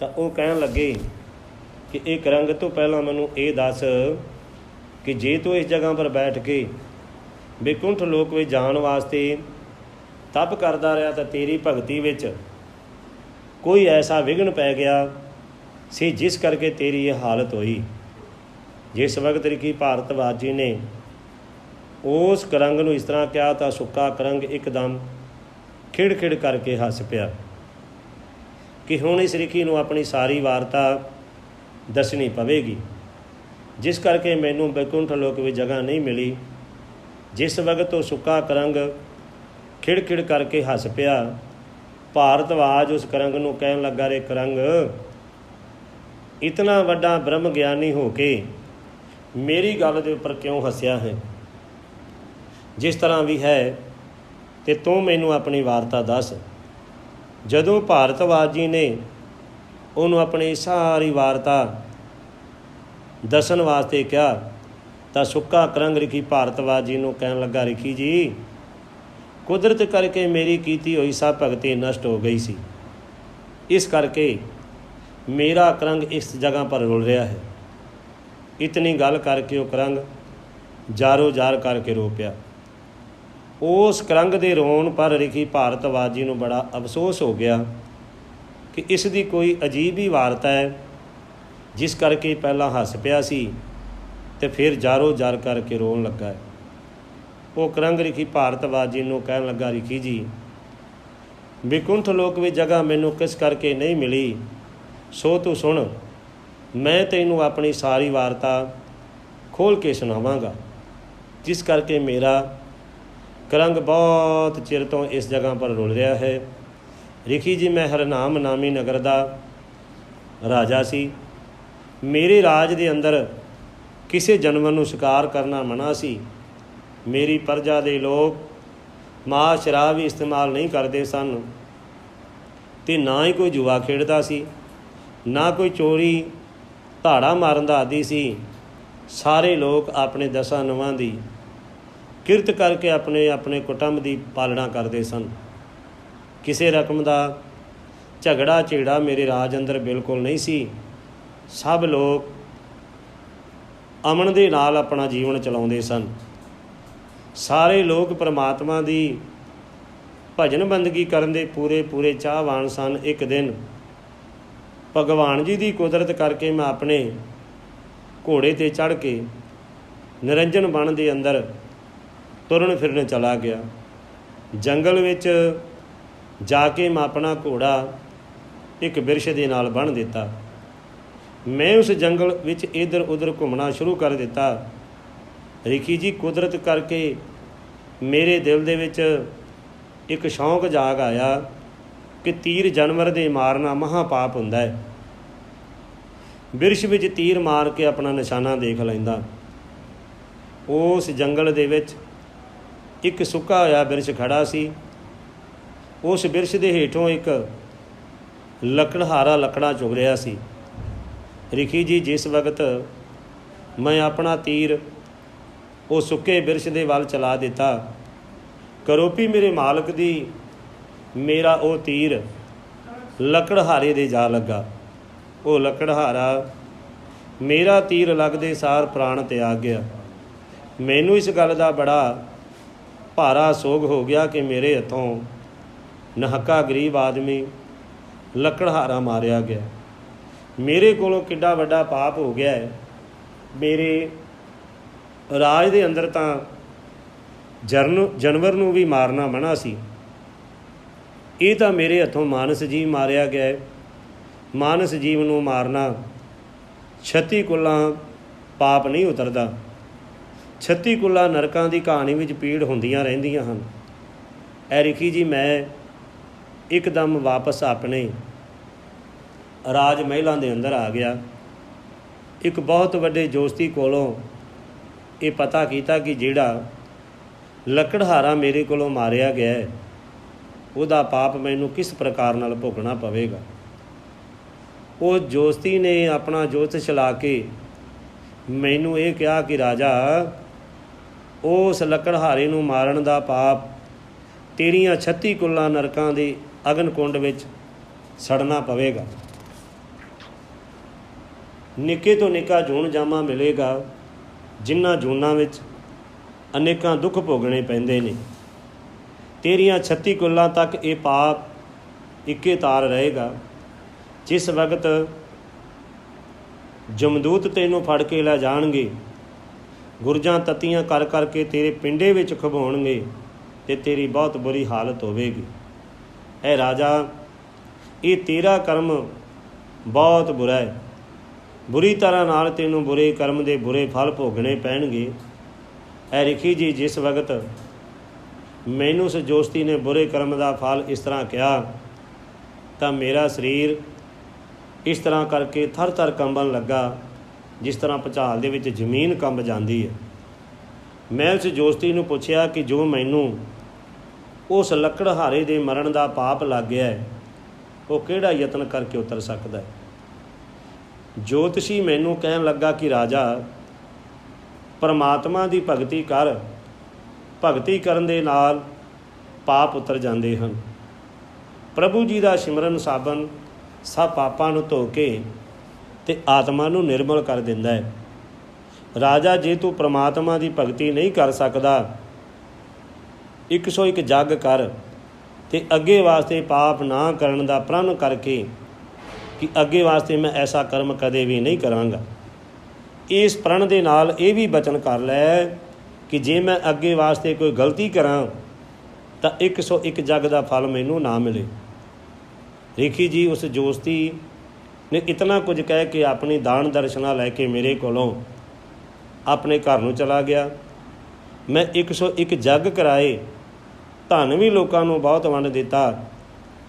ਤਾਂ ਉਹ ਕਹਿਣ ਲੱਗੇ ਕਿ ਇਹ ਕਰੰਗ ਤੋਂ ਪਹਿਲਾਂ ਮੈਨੂੰ ਇਹ ਦੱਸ ਕਿ ਜੇ ਤੂੰ ਇਸ ਜਗ੍ਹਾ ਪਰ ਬੈਠ ਕੇ ਬਿਕੁੰਠ ਲੋਕ ਵਿੱਚ ਜਾਣ ਵਾਸਤੇ ਤਪ ਕਰਦਾ ਰਿਹਾ ਤਾਂ ਤੇਰੀ ਭਗਤੀ ਵਿੱਚ ਕੋਈ ਐਸਾ ਵਿਘਨ ਪੈ ਗਿਆ ਸੀ ਜਿਸ ਕਰਕੇ ਤੇਰੀ ਇਹ ਹਾਲਤ ਹੋਈ। ਜਿਸ ਵਕਤ ਰਿਕੀ ਭਾਰਤਵਾਜ ਜੀ ਨੇ ਉਸ ਕਰੰਗ ਨੂੰ ਇਸ ਤਰ੍ਹਾਂ ਕਿਹਾ ਤਾਂ ਸੁੱਕਾ ਕਰੰਗ ਇੱਕਦਮ ਖਿੜ-ਖਿੜ ਕਰਕੇ ਹੱਸ ਪਿਆ। ਕਿ ਹੁਣ ਇਸ ਰਿਖੀ ਨੂੰ ਆਪਣੀ ਸਾਰੀ ਵਾਰਤਾ ਦੱਸਣੀ ਪਵੇਗੀ। ਜਿਸ ਕਰਕੇ ਮੈਨੂੰ ਬੈਕੁੰਠ ਲੋਕ ਵਿੱਚ ਜਗ੍ਹਾ ਨਹੀਂ ਮਿਲੀ। ਜਿਸ ਵਕਤ ਉਹ ਸੁੱਕਾ ਕਰੰਗ ਖਿੜ-ਖਿੜ ਕਰਕੇ ਹੱਸ ਪਿਆ ਭਾਰਤਵਾਜ ਉਸ ਕਰੰਗ ਨੂੰ ਕਹਿਣ ਲੱਗਾ, ਰੇ ਕਰੰਗ, ਇਤਨਾ ਵੱਡਾ ਬ੍ਰਹਮ ਗਿਆਨੀ ਹੋ ਕੇ ਮੇਰੀ ਗੱਲ ਦੇ ਉੱਪਰ ਕਿਉਂ ਹੱਸਿਆ ਹੈ? ਜਿਸ ਤਰ੍ਹਾਂ ਵੀ ਹੈ ਤੇ ਤੂੰ ਮੈਨੂੰ ਆਪਣੀ ਵਾਰਤਾ ਦੱਸ। ਜਦੋਂ ਭਾਰਤਵਾਜ ਜੀ ਨੇ ਉਹਨੂੰ ਆਪਣੀ ਸਾਰੀ ਵਾਰਤਾ ਦੱਸਣ ਵਾਸਤੇ ਕਿਹਾ, ਤਾਂ ਸੁੱਕਾ ਕਰੰਗ ਰਿਖੀ ਭਾਰਤਵਾਜ ਜੀ ਨੂੰ ਕਹਿਣ ਲੱਗਾ ਰਿਖੀ ਜੀ, ਕੁਦਰਤ ਕਰਕੇ ਮੇਰੀ ਕੀਤੀ ਹੋਈ ਸਭ ਭਗਤੀ ਨਸ਼ਟ ਹੋ ਗਈ ਸੀ। ਇਸ ਕਰਕੇ ਮੇਰਾ ਕਰੰਗ ਇਸ ਜਗ੍ਹਾ ਪਰ ਰੁਲ ਰਿਹਾ ਹੈ। ਇਤਨੀ ਗੱਲ ਕਰਕੇ ਉਹ ਕਰੰਗ ਜਾਰੋ ਜਾਰ ਕਰਕੇ ਰੋ ਪਿਆ। ਉਸ ਕਰੰਗ ਦੇ ਰੋਣ ਪਰ ਰਿਖੀ ਰਖੀ ਭਾਰਤਵਾਜੀ ਨੂੰ ਬੜਾ ਅਫਸੋਸ ਹੋ ਗਿਆ ਕਿ ਇਸ ਦੀ ਕੋਈ ਅਜੀਬ ਹੀ ਵਾਰਤਾ ਹੈ, ਜਿਸ ਕਰਕੇ ਪਹਿਲਾਂ ਹੱਸ ਪਿਆ ਸੀ ਤੇ ਫਿਰ ਜਾਰੋ ਜਾਰ ਕਰਕੇ ਰੋਣ ਲੱਗਾ ਉਹ ਕਰੰਗ ਰਿਖੀ ਰਖੀ ਭਾਰਤਵਾਜੀ ਨੂੰ ਕਹਿਣ ਲੱਗਾ, ਰਿਖੀ ਜੀ ਵਿਕੁੰਠ ਲੋਕ ਵਿੱਚ ਜਗ੍ਹਾ ਮੈਨੂੰ ਕਿਸ ਕਰਕੇ ਨਹੀਂ ਮਿਲੀ? ਸੋ ਤੂੰ ਸੁਣ, ਮੈਂ ਤੈਨੂੰ ਆਪਣੀ ਸਾਰੀ ਵਾਰਤਾ ਖੋਲ ਕੇ ਸੁਣਾਵਾਂਗਾ, ਜਿਸ ਕਰਕੇ ਮੇਰਾ ਕਲੰਗ ਬਹੁਤ ਚਿਰ ਤੋਂ ਇਸ ਜਗ੍ਹਾ ਪਰ ਰੁਲ ਰਿਹਾ ਹੈ। ਰਿਖੀ ਜੀ, ਮੈਂ ਹਰਨਾਮ ਨਾਮੀ ਨਗਰ ਦਾ ਰਾਜਾ ਸੀ। ਮੇਰੇ ਰਾਜ ਦੇ ਅੰਦਰ ਕਿਸੇ ਜਾਨਵਰ ਨੂੰ ਸ਼ਿਕਾਰ ਕਰਨਾ ਮਨਾ ਸੀ। ਮੇਰੀ ਪ੍ਰਜਾ ਦੇ ਲੋਕ ਮਾਂ ਸ਼ਰਾਬ ਵੀ ਇਸਤੇਮਾਲ ਨਹੀਂ ਕਰਦੇ ਸਨ ਤੇ ਨਾ ਹੀ ਕੋਈ ਜੂਆ ਖੇਡਦਾ ਸੀ, ਨਾ ਕੋਈ ਚੋਰੀ, ਧਾੜਾ ਮਾਰਨ ਦਾ ਆਦੀ ਸੀ। ਸਾਰੇ ਲੋਕ ਆਪਣੇ ਦਸਾਂ ਨਵਾਂ ਦੀ ਕਿਰਤ ਕਰਕੇ ਆਪਣੇ ਆਪਣੇ ਕੁਟੰਬ ਦੀ ਪਾਲਣਾ ਕਰਦੇ ਸਨ। ਕਿਸੇ ਰਕਮ ਦਾ ਝਗੜਾ ਝੇੜਾ ਮੇਰੇ ਰਾਜ ਅੰਦਰ ਬਿਲਕੁਲ ਨਹੀਂ ਸੀ। ਸਭ ਲੋਕ ਅਮਨ ਦੇ ਨਾਲ ਆਪਣਾ ਜੀਵਨ ਚਲਾਉਂਦੇ ਸਨ। ਸਾਰੇ ਲੋਕ ਪ੍ਰਮਾਤਮਾ ਦੀ ਭਜਨ ਬੰਦਗੀ ਕਰਨ ਦੇ ਪੂਰੇ ਪੂਰੇ ਚਾਹਵਾਨ ਸਨ ਇੱਕ ਦਿਨ। ਭਗਵਾਨ ਜੀ ਦੀ ਕੁਦਰਤ ਕਰਕੇ ਮੈਂ ਆਪਣੇ ਘੋੜੇ ਤੇ ਚੜ ਕੇ ਨਿਰੰਜਨ ਬਣ ਦੇ ਅੰਦਰ ਤੁਰਨ ਫਿਰਨ ਚਲਾ ਗਿਆ। ਜੰਗਲ ਵਿੱਚ ਜਾ ਕੇ ਮੈਂ ਆਪਣਾ ਘੋੜਾ ਇੱਕ ਬਿਰਸ਼ ਦੇ ਨਾਲ ਬੰਨ ਦਿੱਤਾ। ਮੈਂ ਉਸ ਜੰਗਲ ਵਿੱਚ ਇਧਰ ਉਧਰ ਘੁੰਮਣਾ ਸ਼ੁਰੂ ਕਰ ਦਿੱਤਾ। ਰਿਖੀ ਜੀ, ਕੁਦਰਤ ਕਰਕੇ ਮੇਰੇ ਦਿਲ ਦੇ ਵਿੱਚ ਇੱਕ ਸ਼ੌਂਕ ਜਾਗ ਆਇਆ ਕਿ ਤੀਰ ਜਾਨਵਰ ਦੇ ਮਾਰਨਾ ਮਹਾ ਪਾਪ ਹੁੰਦਾ ਹੈ। ਬਿਰਸ਼ ਵਿੱਚ ਤੀਰ ਮਾਰ ਕੇ ਆਪਣਾ ਨਿਸ਼ਾਨਾ ਦੇਖ ਲੈਂਦਾ। ਉਸ ਜੰਗਲ ਦੇ ਵਿੱਚ ਇੱਕ ਸੁੱਕਾ ਹੋਇਆ ਬਿਰਸ਼ ਖੜਾ ਸੀ। ਉਸ ਬਿਰਸ਼ ਦੇ ਹੇਠੋਂ ਇੱਕ ਲੱਕੜਹਾਰਾ ਲੱਕੜਾ ਚੁਗ ਰਿਹਾ ਸੀ। ਰਿਖੀ ਜੀ, ਜਿਸ ਵਕਤ ਮੈਂ ਆਪਣਾ ਤੀਰ ਉਹ ਸੁੱਕੇ ਬਿਰਸ਼ ਦੇ ਵੱਲ ਚਲਾ ਦਿੱਤਾ, ਕਰੋਪੀ ਮੇਰੇ ਮਾਲਕ ਦੀ, ਮੇਰਾ ਉਹ ਤੀਰ ਲੱਕੜਹਾਰੇ ਦੇ ਜਾ ਲੱਗਾ। ਉਹ ਲੱਕੜਹਾਰਾ ਮੇਰਾ ਤੀਰ ਲੱਗਦੇ ਸਾਰ ਪ੍ਰਾਣ ਤਿਆਗ ਗਿਆ। ਮੈਨੂੰ ਇਸ ਗੱਲ ਦਾ ਬੜਾ ਭਾਰਾ ਸੋਗ ਹੋ ਗਿਆ ਕਿ ਮੇਰੇ ਹੱਥੋਂ ਨਹਕਾ ਗਰੀਬ ਆਦਮੀ ਲੱਕੜਹਾਰਾ ਮਾਰਿਆ ਗਿਆ। ਮੇਰੇ ਕੋਲੋਂ ਕਿੱਡਾ ਵੱਡਾ ਪਾਪ ਹੋ ਗਿਆ ਹੈ। ਮੇਰੇ ਰਾਜ ਦੇ ਅੰਦਰ ਤਾਂ ਜਰਨ ਜਾਨਵਰ ਨੂੰ ਵੀ ਮਾਰਨਾ ਮਨਾ ਸੀ। ਇਹ ਤਾਂ ਮੇਰੇ ਹੱਥੋਂ ਮਾਨਸ ਜੀਵ ਮਾਰਿਆ ਗਿਆ ਹੈ। ਮਾਨਸ ਜੀਵ ਨੂੰ ਮਾਰਨਾ 36 ਕੁੱਲਾਂ ਪਾਪ ਨਹੀਂ ਉਤਰਦਾ। 36 ਕੁੱਲਾਂ ਨਰਕਾਂ ਦੀ ਕਹਾਣੀ ਵਿੱਚ ਪੀੜ ਹੁੰਦੀਆਂ ਰਹਿੰਦੀਆਂ ਹਨ। ਐ ਰਿਖੀ ਜੀ, ਮੈਂ ਇੱਕਦਮ ਵਾਪਸ ਆਪਣੇ ਰਾਜ ਮਹਿਲਾਂ ਦੇ ਅੰਦਰ ਆ ਗਿਆ। ਇੱਕ ਬਹੁਤ ਵੱਡੇ ਜੋਸਤੀ ਕੋਲੋਂ ਇਹ ਪਤਾ ਕੀਤਾ ਕਿ ਜਿਹੜਾ ਲੱਕੜਹਾਰਾ ਮੇਰੇ ਕੋਲੋਂ ਮਾਰਿਆ ਗਿਆ ਹੈ, ਉਹਦਾ ਪਾਪ ਮੈਨੂੰ ਕਿਸ ਪ੍ਰਕਾਰ ਨਾਲ ਭੋਗਣਾ ਪਵੇਗਾ? ਉਹ ਜੋਸਤੀ ਨੇ ਆਪਣਾ ਜੋਤ ਛਲਾ ਕੇ ਮੈਨੂੰ ਇਹ ਕਿਹਾ ਕਿ ਰਾਜਾ ਉਸ ਲੱਕੜਹਾਰੇ ਨੂੰ ਮਾਰਨ ਦਾ ਪਾਪ ਤੇਰੀਆਂ 36 ਕੁੱਲਾਂ ਨਰਕਾਂ ਦੇ ਅਗਨ ਕੁੰਡ ਵਿੱਚ ਸੜਨਾ ਪਵੇਗਾ। ਨਿੱਕੇ ਤੋਂ ਨਿੱਕਾ ਜੂਨ ਜਾਮਾ ਮਿਲੇਗਾ ਜਿਨ੍ਹਾਂ ਜੂਨਾਂ ਵਿੱਚ ਅਨੇਕਾਂ ਦੁੱਖ ਭੋਗਣੇ ਪੈਂਦੇ ਨੇ। ਤੇਰੀਆਂ 36 ਕੁੱਲਾਂ ਤੱਕ ਇਹ ਪਾਪ ਇੱਕੇ ਤਾਰ ਰਹੇਗਾ, ਜਿਸ ਵਕਤ ਜਮਦੂਤ ਤੈਨੂੰ ਫੜ ਕੇ ਲੈ ਜਾਣਗੇ। ਗੁਰਜਾਂ ਤਤੀਆਂ ਕਰ ਕਰਕੇ ਤੇਰੇ ਪਿੰਡੇ ਵਿੱਚ ਖਵਾਉਣਗੇ ਤੇ ਤੇਰੀ ਬਹੁਤ ਬੁਰੀ ਹਾਲਤ ਹੋਵੇਗੀ। ਐ ਰਾਜਾ, ਇਹ ਤੇਰਾ ਕਰਮ ਬਹੁਤ ਬੁਰਾ ਹੈ। ਬੁਰੀ ਤਰ੍ਹਾਂ ਨਾਲ ਤੈਨੂੰ ਬੁਰੇ ਕਰਮ ਦੇ ਬੁਰੇ ਫਲ ਭੋਗਣੇ ਪੈਣਗੇ। ਐ ਰਿਖੀ ਜੀ, ਜਿਸ ਵਕਤ ਮੈਨੂੰ ਉਸ ਜੋਸਤੀ ਨੇ ਬੁਰੇ ਕਰਮ ਦਾ ਫਲ ਇਸ ਤਰ੍ਹਾਂ ਕਿਹਾ, ਤਾਂ ਮੇਰਾ ਸਰੀਰ ਇਸ ਤਰ੍ਹਾਂ ਕਰਕੇ ਥਰ-ਥਰ ਕੰਬਣ ਲੱਗਾ। ਜਿਸ ਤਰ੍ਹਾਂ ਪਚਾਲ ਦੇ ਵਿੱਚ ਜ਼ਮੀਨ ਕੰਬ ਜਾਂਦੀ ਹੈ। ਮੈਂ ਉਸ ਜੋਸਤੀ ਨੂੰ ਪੁੱਛਿਆ ਕਿ ਜੋ ਮੈਨੂੰ ਉਸ ਲੱਕੜਹਾਰੇ ਦੇ ਮਰਨ ਦਾ ਪਾਪ ਲੱਗ ਗਿਆ ਹੈ, ਉਹ ਕਿਹੜਾ ਯਤਨ ਕਰਕੇ ਉਤਰ ਸਕਦਾ ਹੈ? ਜੋਤਸ਼ੀ ਮੈਨੂੰ ਕਹਿਣ ਲੱਗਾ ਕਿ ਰਾਜਾ, ਪਰਮਾਤਮਾ ਦੀ ਭਗਤੀ ਕਰ, ਭਗਤੀ ਕਰਨ ਦੇ ਨਾਲ ਪਾਪ ਉਤਰ ਜਾਂਦੇ ਹਨ। ਪ੍ਰਭੂ ਜੀ ਦਾ ਸਿਮਰਨ ਸਾਬਨ ਸਭ ਪਾਪਾਂ ਨੂੰ ਧੋ ਕੇ ਤੇ ਆਤਮਾ ਨੂੰ ਨਿਰਮਲ ਕਰ ਦਿੰਦਾ ਹੈ। ਰਾਜਾ, ਜੇ ਤੂੰ ਪ੍ਰਮਾਤਮਾ ਦੀ ਭਗਤੀ ਨਹੀਂ ਕਰ ਸਕਦਾ 101 ਜੱਗ ਕਰ ਤੇ ਅੱਗੇ ਵਾਸਤੇ ਪਾਪ ਨਾ ਕਰਨ ਦਾ ਪ੍ਰਣ ਕਰਕੇ ਕਿ ਅੱਗੇ ਵਾਸਤੇ ਮੈਂ ਐਸਾ ਕਰਮ ਕਦੇ ਵੀ ਨਹੀਂ ਕਰਾਂਗਾ। ਇਸ ਪ੍ਰਣ ਦੇ ਨਾਲ ਇਹ ਵੀ ਬਚਨ ਕਰ ਲੈ ਕਿ ਜੇ ਮੈਂ ਅੱਗੇ ਵਾਸਤੇ ਕੋਈ ਗਲਤੀ ਕਰਾਂ, ਤਾਂ 101 ਜੱਗ ਦਾ ਫਲ ਮੈਨੂੰ ਨਾ ਮਿਲੇ। ਰੇਖੀ ਜੀ, ਉਸ ਜੋਸਤੀ ਨੇ ਇਤਨਾ ਕੁਝ ਕਹਿ ਕੇ ਆਪਣੀ ਦਾਨ ਦਰਸ਼ਨਾ ਲੈ ਕੇ ਮੇਰੇ ਕੋਲੋਂ ਆਪਣੇ ਘਰ ਨੂੰ ਚਲਾ ਗਿਆ। ਮੈਂ 101 ਜੱਗ ਕਰਾਏ, ਧਨ ਵੀ ਲੋਕਾਂ ਨੂੰ ਬਹੁਤ ਵੰਡ ਦਿੱਤਾ।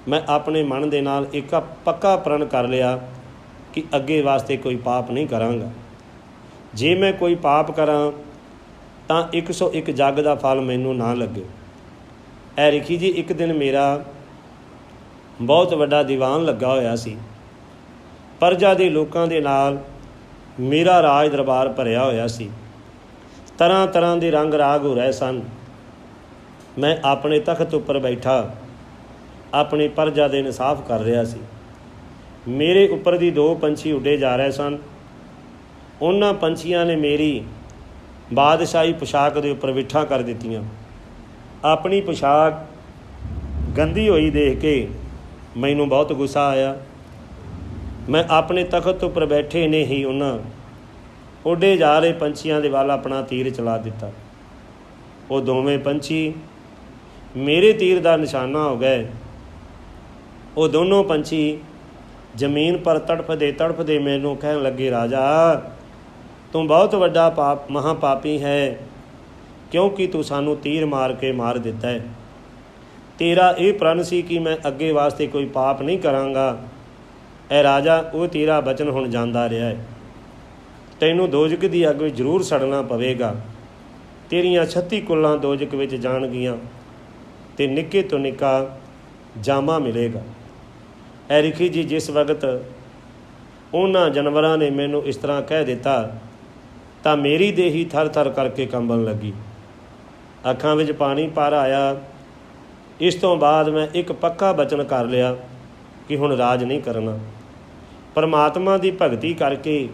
ਮੈਂ ਆਪਣੇ ਮਨ ਦੇ ਨਾਲ ਇੱਕ ਪੱਕਾ ਪ੍ਰਣ ਕਰ ਲਿਆ ਕਿ ਅੱਗੇ ਵਾਸਤੇ ਕੋਈ ਪਾਪ ਨਹੀਂ ਕਰਾਂਗਾ। ਜੇ ਮੈਂ ਕੋਈ ਪਾਪ ਕਰਾਂ, ਤਾਂ 101 ਜੱਗ ਦਾ ਫਲ ਮੈਨੂੰ ਨਾ ਲੱਗੇ। ਐ ਰਿਖੀ ਜੀ, ਇੱਕ ਦਿਨ ਮੇਰਾ ਬਹੁਤ ਵੱਡਾ ਦੀਵਾਨ ਲੱਗਾ ਹੋਇਆ ਸੀ। ਪਰਜਾ ਦੇ ਲੋਕਾਂ ਦੇ ਨਾਲ ਮੇਰਾ ਰਾਜ ਦਰਬਾਰ ਭਰਿਆ ਹੋਇਆ ਸੀ। ਤਰ੍ਹਾਂ ਤਰ੍ਹਾਂ ਦੇ ਰੰਗ ਰਾਗ ਹੋ ਰਹੇ ਸਨ। ਮੈਂ ਆਪਣੇ ਤਖਤ ਉੱਪਰ ਬੈਠਾ, ਆਪਣੀ ਪਰਜਾ ਦੇ ਇਨਸਾਫ ਕਰ ਰਿਹਾ ਸੀ। ਮੇਰੇ ਉੱਪਰ ਦੀ ਦੋ ਪੰਛੀ ਉੱਡੇ ਜਾ ਰਹੇ ਸਨ। ਉਹਨਾਂ ਪੰਛੀਆਂ ਨੇ ਮੇਰੀ ਬਾਦਸ਼ਾਹੀ ਪੋਸ਼ਾਕ ਦੇ ਉੱਪਰ ਵਿਠਾ ਕਰ ਦਿੱਤੀਆਂ। ਆਪਣੀ ਪੋਸ਼ਾਕ ਗੰਦੀ ਹੋਈ ਦੇਖ ਕੇ ਮੈਨੂੰ ਬਹੁਤ ਗੁੱਸਾ ਆਇਆ। ਮੈਂ ਆਪਣੇ ਤਖਤ ਉੱਪਰ ਬੈਠੇ ਨੇ ਹੀ ਉਹਨਾਂ ਉੱਡੇ ਜਾ ਰਹੇ ਪੰਛੀਆਂ ਦੇ ਵੱਲ ਆਪਣਾ ਤੀਰ ਚਲਾ ਦਿੱਤਾ। ਉਹ ਦੋਵੇਂ ਪੰਛੀ ਮੇਰੇ ਤੀਰ ਦਾ ਨਿਸ਼ਾਨਾ ਹੋ ਗਏ। ਉਹ ਦੋਨੋਂ ਪੰਛੀ ਜ਼ਮੀਨ ਪਰ ਤੜਫਦੇ ਤੜਫਦੇ ਮੈਨੂੰ ਕਹਿਣ ਲੱਗੇ, ਰਾਜਾ, ਤੂੰ ਬਹੁਤ ਵੱਡਾ ਪਾਪ ਮਹਾ ਪਾਪੀ ਹੈ, ਕਿਉਂਕਿ ਤੂੰ ਸਾਨੂੰ ਤੀਰ ਮਾਰ ਕੇ ਮਾਰ ਦਿੱਤਾ ਹੈ। ਤੇਰਾ ਇਹ ਪ੍ਰਣ ਸੀ ਕਿ ਮੈਂ ਅੱਗੇ ਵਾਸਤੇ ਕੋਈ ਪਾਪ ਨਹੀਂ ਕਰਾਂਗਾ। ਐ ਰਾਜਾ, ਉਹ ਤੇਰਾ ਬਚਨ ਹੁਣ ਜਾਂਦਾ ਰਿਹਾ ਹੈ ਤੈਨੂੰ ਦੋਜਕ ਦੀ ਅੱਗ ਵਿੱਚ ਜ਼ਰੂਰ ਸੜਨਾ ਪਵੇਗਾ। ਤੇਰੀਆਂ 36 ਕੁੱਲਾਂ ਦੋਜਕ ਵਿੱਚ ਜਾਣਗੀਆਂ ਤੇ ਨਿੱਕੇ ਤੋਂ ਨਿੱਕਾ ਜਾਮਾ ਮਿਲੇਗਾ। ਐ ਰਿਖੀ ਜੀ, ਜਿਸ ਵਕਤ ਉਹਨਾਂ ਜਾਨਵਰਾਂ ਨੇ ਮੈਨੂੰ ਇਸ ਤਰ੍ਹਾਂ ਕਹਿ ਦਿੱਤਾ, ਤਾਂ ਮੇਰੀ ਦੇਹੀ ਥਰ-ਥਰ ਕਰਕੇ ਕੰਬਣ ਲੱਗੀ। ਅੱਖਾਂ ਵਿੱਚ ਪਾਣੀ ਭਰ ਆਇਆ। ਇਸ ਤੋਂ ਬਾਅਦ ਮੈਂ ਇੱਕ ਪੱਕਾ ਬਚਨ ਕਰ ਲਿਆ ਕਿ ਹੁਣ ਰਾਜ ਨਹੀਂ ਕਰਨਾ। ਪਰਮਾਤਮਾ ਦੀ ਭਗਤੀ ਕਰਕੇ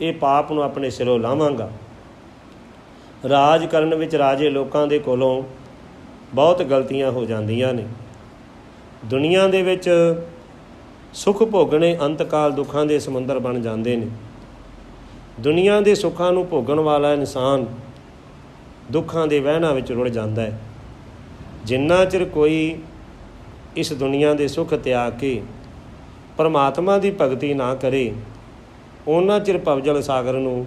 ਇਹ ਪਾਪ ਨੂੰ ਆਪਣੇ ਸਿਰੋਂ ਲਾਵਾਂਗਾ। ਰਾਜ ਕਰਨ ਵਿੱਚ ਰਾਜੇ ਲੋਕਾਂ ਦੇ ਕੋਲੋਂ ਬਹੁਤ ਗਲਤੀਆਂ ਹੋ ਜਾਂਦੀਆਂ ਨੇ। ਦੁਨੀਆ ਦੇ ਵਿੱਚ ਸੁਖ ਭੋਗਣੇ ਅੰਤਕਾਲ ਦੁੱਖਾਂ ਦੇ ਸਮੁੰਦਰ ਬਣ ਜਾਂਦੇ ਨੇ। ਦੁਨੀਆ ਦੇ ਸੁੱਖਾਂ ਨੂੰ ਭੋਗਣ ਵਾਲਾ ਇਨਸਾਨ ਦੁੱਖਾਂ ਦੇ ਵਹਿਣਾਂ ਵਿੱਚ ਰੁੜ ਜਾਂਦਾ ਹੈ। ਜਿੰਨਾ ਚਿਰ ਕੋਈ ਇਸ ਦੁਨੀਆ ਦੇ ਸੁੱਖ ਤਿਆਗ ਕੇ ਪਰਮਾਤਮਾ ਦੀ ਭਗਤੀ ਨਾ ਕਰੇ, ਉਹਨਾਂ ਚਿਰ ਪਵਜਲ ਸਾਗਰ ਨੂੰ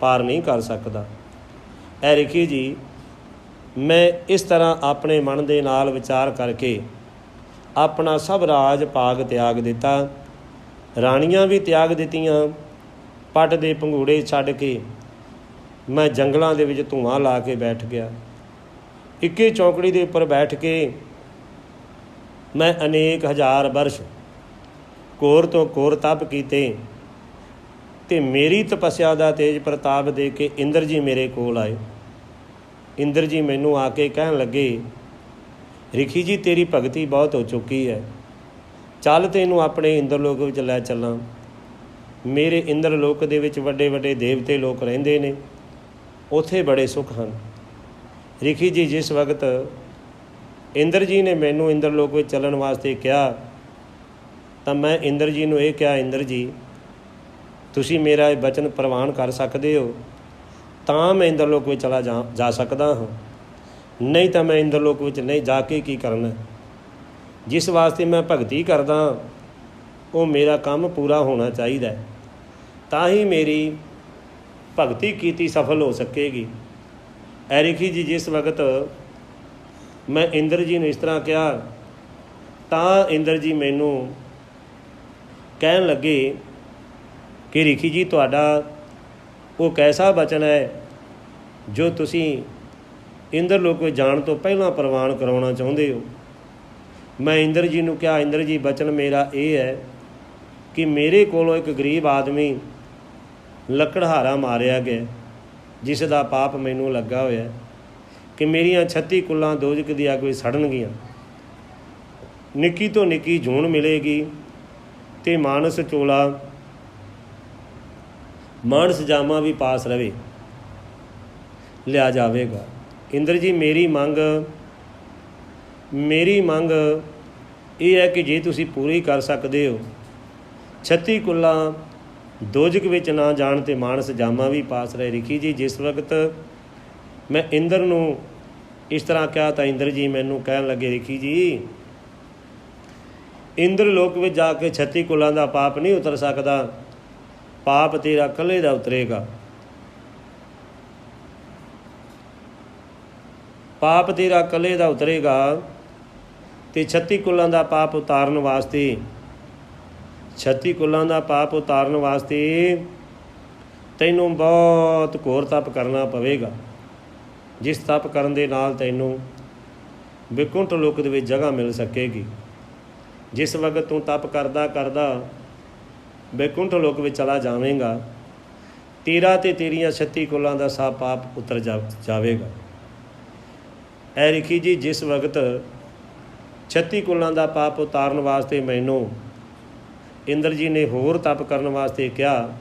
ਪਾਰ ਨਹੀਂ ਕਰ ਸਕਦਾ। ਐ ਰਿਖੀ ਜੀ, ਮੈਂ ਇਸ ਤਰ੍ਹਾਂ ਆਪਣੇ ਮਨ ਦੇ ਨਾਲ ਵਿਚਾਰ ਕਰਕੇ ਆਪਣਾ ਸਭ ਰਾਜ ਪਾਗ ਤਿਆਗ ਦਿੱਤਾ। ਰਾਣੀਆਂ ਵੀ ਤਿਆਗ ਦਿੱਤੀਆਂ, ਪੱਟ ਦੇ ਪੰਘੂੜੇ ਛੱਡ ਕੇ ਮੈਂ ਜੰਗਲਾਂ ਦੇ ਵਿੱਚ ਧੂਆਂ ਲਾ ਕੇ ਬੈਠ ਗਿਆ। ਇੱਕੇ ਚੌਂਕੜੀ ਦੇ ਉੱਪਰ ਬੈਠ ਕੇ ਮੈਂ ਅਨੇਕ ਹਜ਼ਾਰ ਵਰਸ਼ ਕੋਰ ਤੋਂ ਕੋਰ ਤਪ ਕੀਤੇ, ਤੇ ਮੇਰੀ ਤਪੱਸਿਆ ਦਾ ਤੇਜ ਪ੍ਰਤਾਪ ਦੇ ਕੇ ਇੰਦਰ ਜੀ ਮੇਰੇ ਕੋਲ ਆਏ। ਇੰਦਰ ਜੀ ਮੈਨੂੰ ਆ ਕੇ ਕਹਿਣ ਲੱਗੇ, ਰਿਖੀ ਜੀ, ਤੇਰੀ ਭਗਤੀ ਬਹੁਤ ਹੋ ਚੁੱਕੀ ਹੈ। ਚੱਲ ਤੈਨੂੰ ਆਪਣੇ ਇੰਦਰ ਲੋਕ ਵਿੱਚ ਲੈ ਚੱਲਾਂ। ਮੇਰੇ ਇੰਦਰ ਲੋਕ ਦੇ ਵਿੱਚ ਵੱਡੇ ਵੱਡੇ ਦੇਵਤੇ ਲੋਕ ਰਹਿੰਦੇ ਨੇ, ਉਥੇ ਬੜੇ ਸੁਖ ਹਨ। ਰਿਖੀ ਜੀ, ਜਿਸ ਵਕਤ ਇੰਦਰ ਜੀ ਨੇ ਮੈਨੂੰ ਇੰਦਰ ਲੋਕ ਵਿੱਚ ਚੱਲਣ ਵਾਸਤੇ ਕਿਹਾ ਤਾਂ ਮੈਂ ਇੰਦਰ ਜੀ ਨੂੰ ਇਹ ਕਿਹਾ, ਇੰਦਰ ਜੀ, ਤੁਸੀਂ ਮੇਰਾ ਇਹ ਬਚਨ ਪ੍ਰਵਾਨ ਕਰ ਸਕਦੇ ਹੋ, ਤਾਂ ਮੈਂ ਇੰਦਰ ਲੋਕ ਵਿੱਚ ਚਲਾ ਜਾ ਸਕਦਾ ਹਾਂ। ਨਹੀਂ ਤਾਂ ਮੈਂ ਇੰਦਰ ਲੋਕ ਵਿੱਚ ਨਹੀਂ ਜਾ ਕੇ ਕੀ ਕਰਨਾ? ਜਿਸ ਵਾਸਤੇ ਮੈਂ ਭਗਤੀ ਕਰਦਾ ਉਹ ਮੇਰਾ ਕੰਮ ਪੂਰਾ ਹੋਣਾ ਚਾਹੀਦਾ ਤਾਂ ਹੀ ਮੇਰੀ ਭਗਤੀ ਕੀਤੀ ਸਫਲ ਹੋ ਸਕੇਗੀ। ਐਰਿਖੀ ਜੀ, ਜਿਸ ਵਕਤ ਮੈਂ ਇੰਦਰ ਜੀ ਨੂੰ ਇਸ ਤਰ੍ਹਾਂ ਕਿਹਾ, ਤਾਂ ਇੰਦਰ ਜੀ ਮੈਨੂੰ ਕਹਿਣ ਲੱਗੇ ਕਿ ਰਿਖੀ ਜੀ, ਤੁਹਾਡਾ ਉਹ ਕੈਸਾ ਬਚਨ ਹੈ ਜੋ ਤੁਸੀਂ ਇੰਦਰ ਲੋਕ ਵਿੱਚ ਜਾਣ ਤੋਂ ਪਹਿਲਾਂ ਪ੍ਰਵਾਨ ਕਰਾਉਣਾ ਚਾਹੁੰਦੇ ਹੋ? ਮੈਂ ਇੰਦਰ ਜੀ ਨੂੰ ਕਿਹਾ, ਇੰਦਰ ਜੀ, ਬਚਨ ਮੇਰਾ ਇਹ ਹੈ ਕਿ ਮੇਰੇ ਕੋਲੋਂ ਇੱਕ ਗਰੀਬ ਆਦਮੀ ਲੱਕੜਹਾਰਾ ਮਾਰਿਆ ਗਿਆ, ਜਿਸ ਦਾ ਪਾਪ ਮੈਨੂੰ ਲੱਗਾ ਹੋਇਆ ਕਿ ਮੇਰੀਆਂ 36 ਕੁੱਲਾਂ ਦੋਜਕ ਦੀ ਅੱਗ ਵਿੱਚ ਸੜਨਗੀਆਂ। ਨਿੱਕੀ ਤੋਂ ਨਿੱਕੀ ਜੂਣ ਮਿਲੇਗੀ ਤੇ ਮਾਨਸ ਚੋਲਾ ਮਾਨਸ ਜਾਮਾ ਵੀ ਪਾਸ ਰਵੇ, ਲਿਆ ਜਾਵੇਗਾ। ਇੰਦਰ ਜੀ, ਮੇਰੀ ਮੰਗ ਮੇਰੀ ਮੰਗ ਇਹ ਹੈ ਕਿ ਜੇ ਤੁਸੀਂ ਪੂਰੀ ਕਰ ਸਕਦੇ ਹੋ 36 ਕੁੱਲਾਂ ਦੋਜਕ ਵਿੱਚ ਨਾ ਜਾਣ ਤੇ ਮਾਨਸ ਜਾਮਾ ਵੀ ਪਾਸ ਰਹੇ। ਰਿਖੀ ਜੀ, ਜਿਸ ਵਕਤ ਮੈਂ ਇੰਦਰ ਨੂੰ ਇਸ ਤਰ੍ਹਾਂ ਕਿਹਾ ਤਾਂ ਇੰਦਰ ਜੀ ਮੈਨੂੰ ਕਹਿਣ ਲੱਗੇ, ਰਿਖੀ ਜੀ ਇੰਦਰ ਲੋਕ ਵਿੱਚ ਜਾ ਕੇ 36 ਕੁਲਾਂ ਦਾ ਪਾਪ ਨਹੀਂ ਉਤਰ ਸਕਦਾ, ਪਾਪ ਤੇਰਾ ਕੱਲੇ ਦਾ ਉਤਰੇਗਾ। ਪਾਪ ਤੇਰਾ ਕੱਲੇ ਦਾ ਉਤਰੇਗਾ ਤੇ 36 ਕੁਲਾਂ ਦਾ ਪਾਪ ਉਤਾਰਨ ਵਾਸਤੇ 36 ਕੁਲਾਂ ਦਾ ਪਾਪ ਉਤਾਰਨ ਵਾਸਤੇ ਤੈਨੂੰ ਬਹੁਤ ਘੋਰ ਤਪ ਕਰਨਾ ਪਵੇਗਾ। ਜਿਸ ਤਪ ਕਰਨ ਦੇ ਨਾਲ ਤੈਨੂੰ ਵਿਕੁੰਠ ਲੋਕ ਦੇ ਵਿੱਚ ਜਗ੍ਹਾ ਮਿਲ ਸਕੇਗੀ। ਜਿਸ ਵਕਤ ਤੂੰ ਤਪ ਕਰਦਾ ਕਰਦਾ ਬੈਕੁੰਠ ਲੋਕ ਵਿੱਚ ਚਲਾ ਜਾਵੇਂਗਾ, ਤੇਰਾ ਤੇ ਤੇਰੀਆਂ 36 ਕੁਲਾਂ ਦਾ ਸਾ ਪਾਪ ਉਤਰ ਜਾਵੇਗਾ। ਐ ਰਿਖੀ ਜੀ, ਜਿਸ ਵਕਤ 36 ਕੁਲਾਂ ਦਾ ਪਾਪ ਉਤਾਰਨ ਵਾਸਤੇ ਮੈਨੂੰ ਇੰਦਰ ਜੀ ਨੇ ਹੋਰ ਤਪ ਕਰਨ ਵਾਸਤੇ ਕਿਹਾ,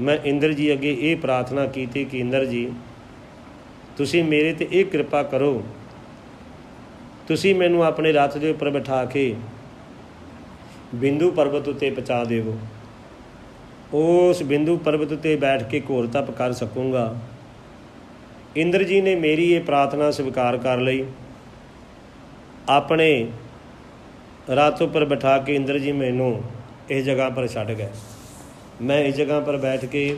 ਮੈਂ ਇੰਦਰ ਜੀ ਅੱਗੇ ਇਹ ਪ੍ਰਾਰਥਨਾ ਕੀਤੀ ਕਿ ਇੰਦਰ ਜੀ, ਤੁਸੀਂ ਮੇਰੇ ਤੇ ਇਹ ਕਿਰਪਾ ਕਰੋ। ਤੁਸੀਂ ਮੈਨੂੰ ਆਪਣੇ ਰੱਥ ਦੇ ਉੱਪਰ ਬਿਠਾ ਕੇ ਬਿੰਦੂ ਪਰਬਤ ਉਤੇ ਪਹੁੰਚਾ ਦੇਵੋ। ਉਸ ਬਿੰਦੂ ਪਰਬਤ ਉਤੇ ਬੈਠ ਕੇ ਘੋਰ ਤਪ ਕਰ ਸਕੂੰਗਾ। ਇੰਦਰ ਜੀ ਨੇ ਮੇਰੀ ਇਹ ਪ੍ਰਾਰਥਨਾ ਸਵੀਕਾਰ ਕਰ ਲਈ। ਆਪਣੇ ਰਾਤ ਉੱਪਰ ਬਿਠਾ ਕੇ ਇੰਦਰ ਜੀ ਮੈਨੂੰ ਇਸ ਜਗ੍ਹਾ ਪਰ ਛੱਡ ਗਏ। ਮੈਂ ਇਸ ਜਗ੍ਹਾ ਪਰ ਬੈਠ ਕੇ